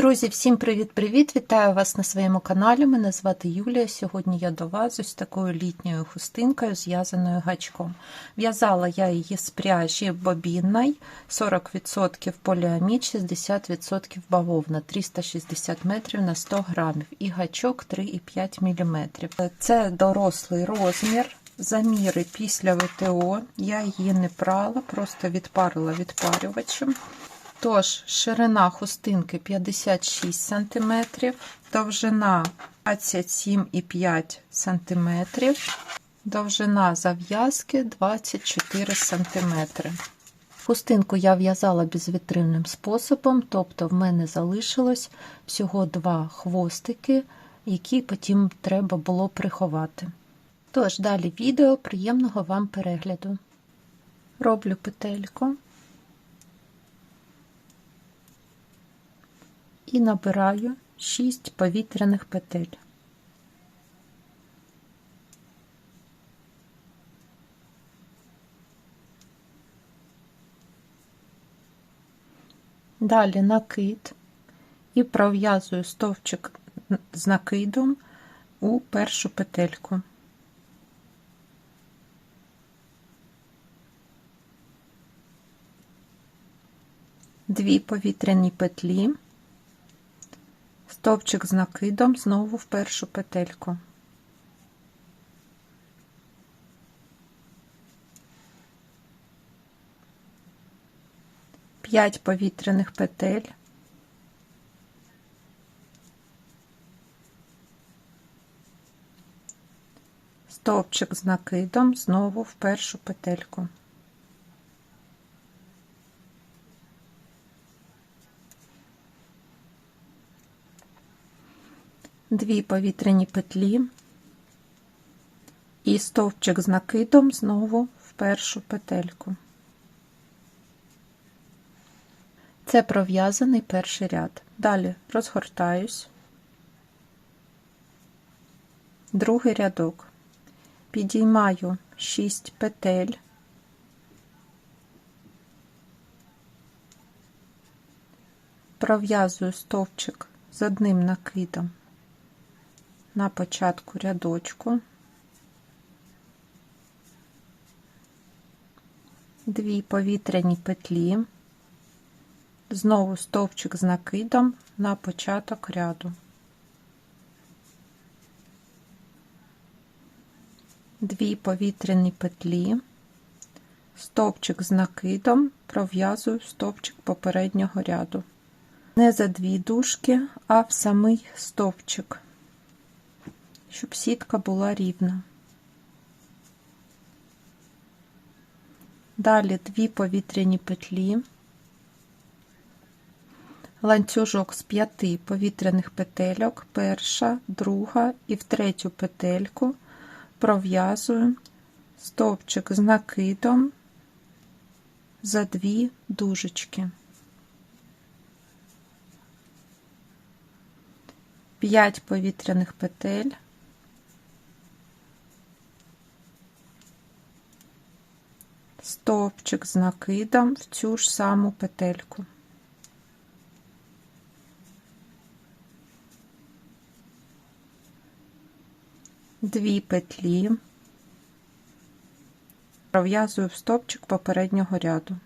Друзі, всім привіт-привіт! Вітаю вас на своєму каналі. Мене звати Юлія. Сьогодні я до вас ось такою літньою хустинкою, зв'язаною гачком. В'язала я її з пряжі бобінної, 40% поліамід, 60% бавовна, 360 метрів на 100 грамів і гачок 3,5 мм. Це дорослий розмір. Заміри після ВТО. Я її не прала, просто відпарила відпарювачем. Тож, ширина хустинки 56 см, довжина 27,5 см, довжина зав'язки 24 см. Хустинку я в'язала безвітринним способом, тобто в мене залишилось всього два хвостики, які потім треба було приховати. Тож, далі відео, приємного вам перегляду. Роблю петельку. І набираю 6 повітряних петель. Далі накид і пров'язую стовпчик з накидом у першу петельку. Дві повітряні петлі стовпчик з накидом знову в першу петельку. П'ять повітряних петель. Стовпчик з накидом знову в першу петельку. Дві повітряні петлі і стовпчик з накидом знову в першу петельку. Це пров'язаний перший ряд. Далі розгортаюсь, другий рядок, підіймаю 6 петель, пров'язую стовпчик з одним накидом на початку рядочку, дві повітряні петлі, знову стовпчик з накидом на початок ряду. Дві повітряні петлі, стовпчик з накидом, пров'язую стовпчик попереднього ряду. Не за дві дужки, а в самий стовпчик щоб сітка була рівна. Далі дві повітряні петлі, ланцюжок з п'яти повітряних петельок, перша, друга і в третю петельку пров'язую стовпчик з накидом за дві дужечки. 5 повітряних петель, стовпчик з накидом в цю ж саму петельку. Дві петлі, пров'язую в стовпчик попереднього ряду.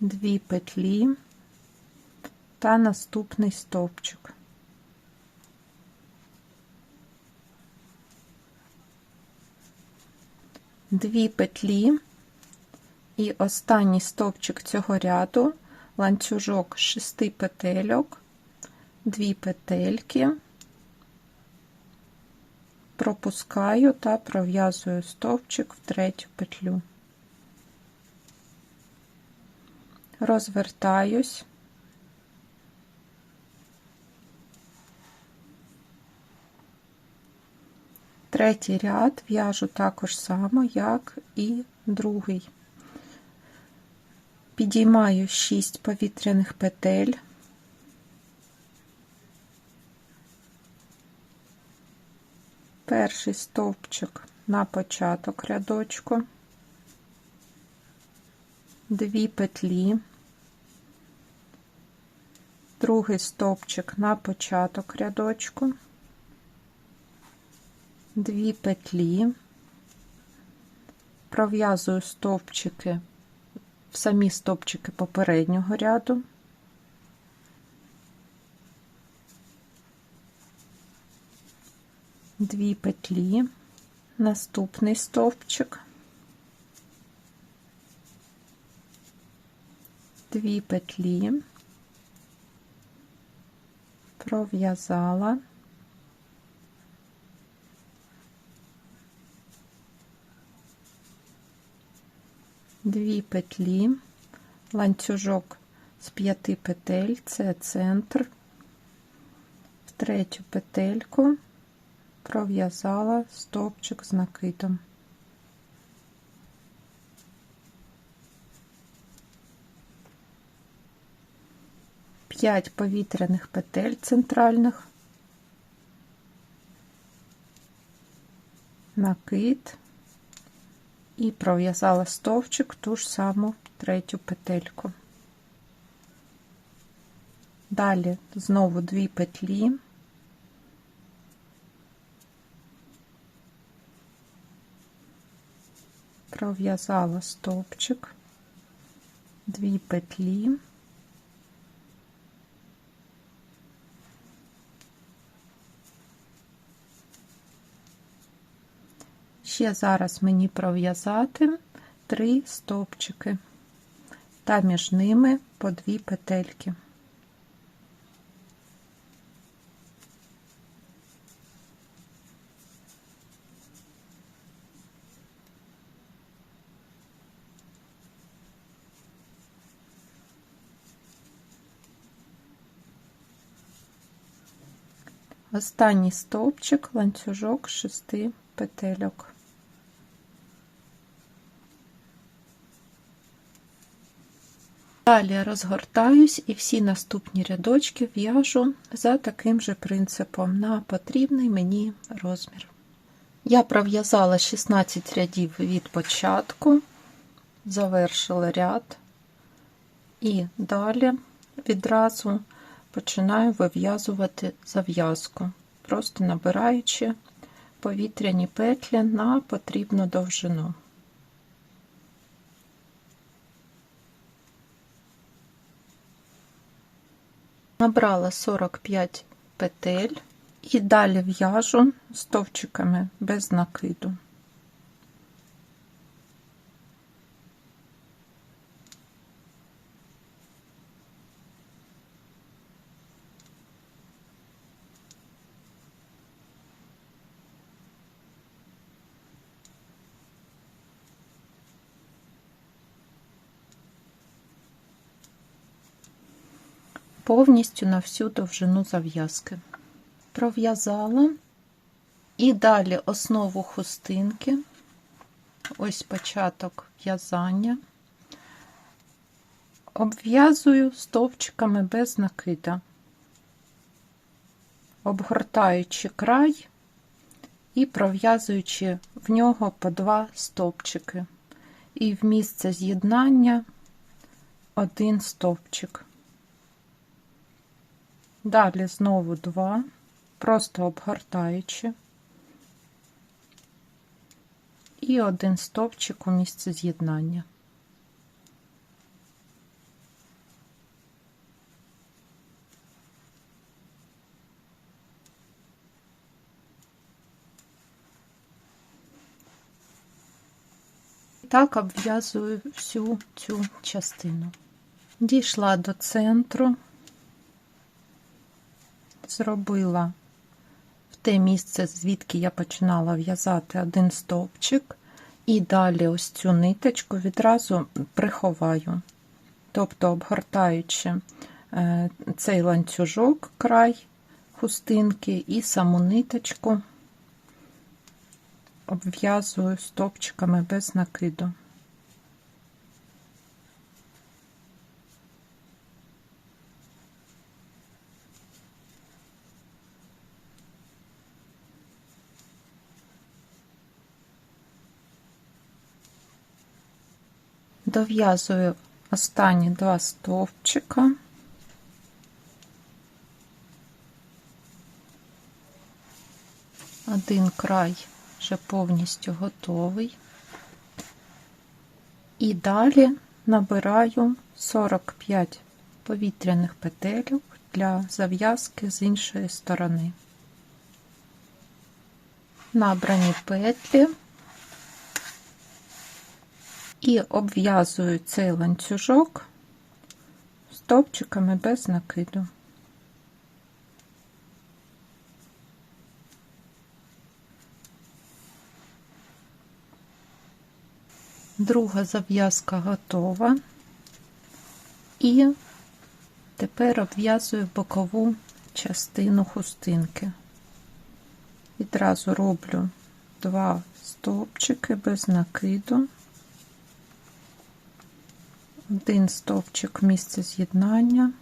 Дві петлі та наступний стовпчик. Дві петлі і останній стовпчик цього ряду, ланцюжок з шести петельок, дві петельки, пропускаю та пров'язую стовпчик в третю петлю. Розвертаюсь. Третій ряд в'яжу також само, як і другий. Підіймаю 6 повітряних петель, перший стовпчик на початок рядочку, дві петлі, другий стовпчик на початок рядочку, дві петлі, пров'язую стовпчики в самі стовпчики попереднього ряду. Дві петлі, наступний стовпчик, дві петлі, пров'язала, дві петлі, ланцюжок з п'яти петель, це центр, в третю петельку пров'язала стовпчик з накидом. П'ять повітряних петель центральних, накид і пров'язала стовпчик ту ж саму третю петельку. Далі знову дві петлі. пров'язала стовпчик, дві петлі, ще зараз мені пров'язати три стовпчики та між ними по дві петельки. Останній стовпчик, ланцюжок шести петельок. Далі розгортаюсь і всі наступні рядочки в'яжу за таким же принципом на потрібний мені розмір. Я пров'язала 16 рядів від початку, завершила ряд і далі відразу починаю вив'язувати зав'язку, просто набираючи повітряні петлі на потрібну довжину. Набрала 45 петель і далі в'яжу стовпчиками без накиду. Повністю на всю довжину зав'язки. Пров'язала. І далі основу хустинки, ось початок в'язання, обв'язую стовпчиками без накида, обгортаючи край і пров'язуючи в нього по два стовпчики, і в місце з'єднання один стовпчик. Далі знову два, просто обгортаючи, і один стовпчик у місце з'єднання. Так обв'язую всю цю частину. Дійшла до центру зробила. В те місце, звідки я починала в'язати один стовпчик, і далі ось цю ниточку відразу приховаю, тобто обгортаючи е, цей ланцюжок, край хустинки і саму ниточку обв'язую стовпчиками без накиду. Дов'язую останні два стовпчика. Один край вже повністю готовий. І далі набираю 45 повітряних петельок для зав'язки з іншої сторони. Набрані петлі і обв'язую цей ланцюжок стовпчиками без накиду. Друга зав'язка готова. І тепер обв'язую бокову частину хустинки. Відразу роблю два стовпчики без накиду, один стовпчик місце з'єднання.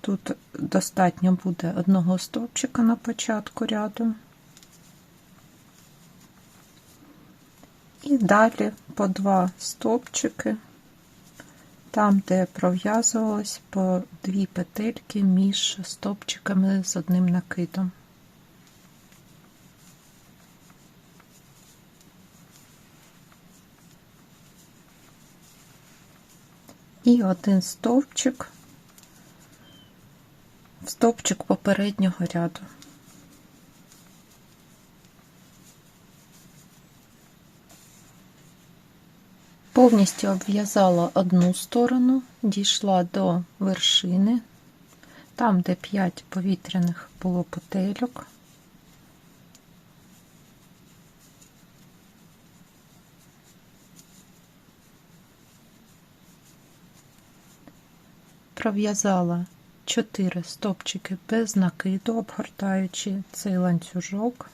Тут достатньо буде одного стовпчика на початку ряду. І далі по два стовпчики, там, де пров'язувалось по дві петельки між стовпчиками з одним накидом. І один стовпчик в стовпчик попереднього ряду. Повністю обв'язала одну сторону, дійшла до вершини, там, де 5 повітряних було петельок. Пров'язала. 4 стопчики без накиду, обгортаючи цей ланцюжок,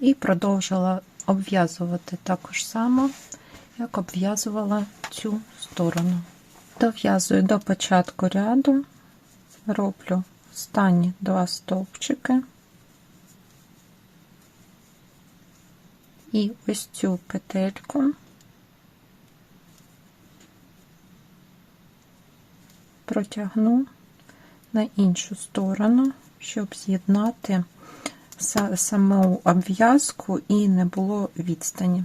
і продовжила обв'язувати також само, як обв'язувала цю сторону. Дов'язую до початку ряду, роблю останні два стовпчики і ось цю петельку протягну на іншу сторону, щоб з'єднати саму обв'язку і не було відстані.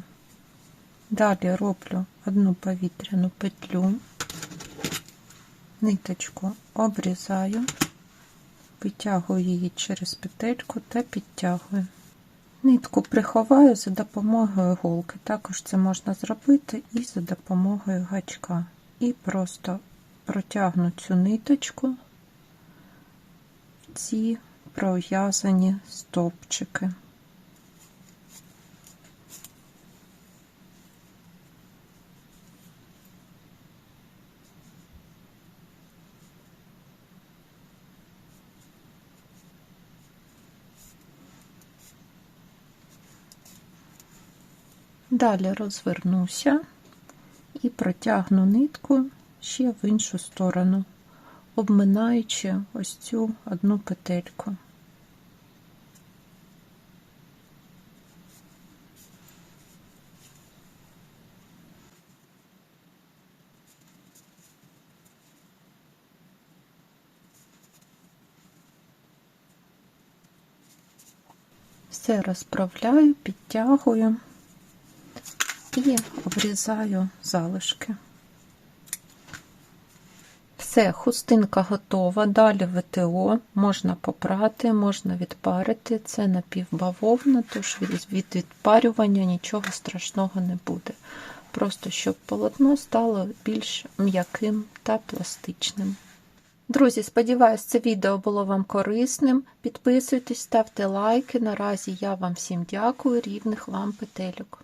Далі роблю одну повітряну петлю, ниточку обрізаю, витягую її через петельку та підтягую. Нитку приховаю за допомогою голки. Також це можна зробити і за допомогою гачка. І просто протягну цю ниточку в ці пров'язані стовпчики. Далі розвернуся і протягну нитку ще в іншу сторону, обминаючи ось цю одну петельку. Все розправляю, підтягую і обрізаю залишки. Все, хустинка готова. Далі ВТО можна попрати, можна відпарити. Це напівбавовна, тож від відпарювання нічого страшного не буде. Просто щоб полотно стало більш м'яким та пластичним. Друзі, сподіваюсь, це відео було вам корисним. Підписуйтесь, ставте лайки. Наразі я вам всім дякую, рівних вам петельок.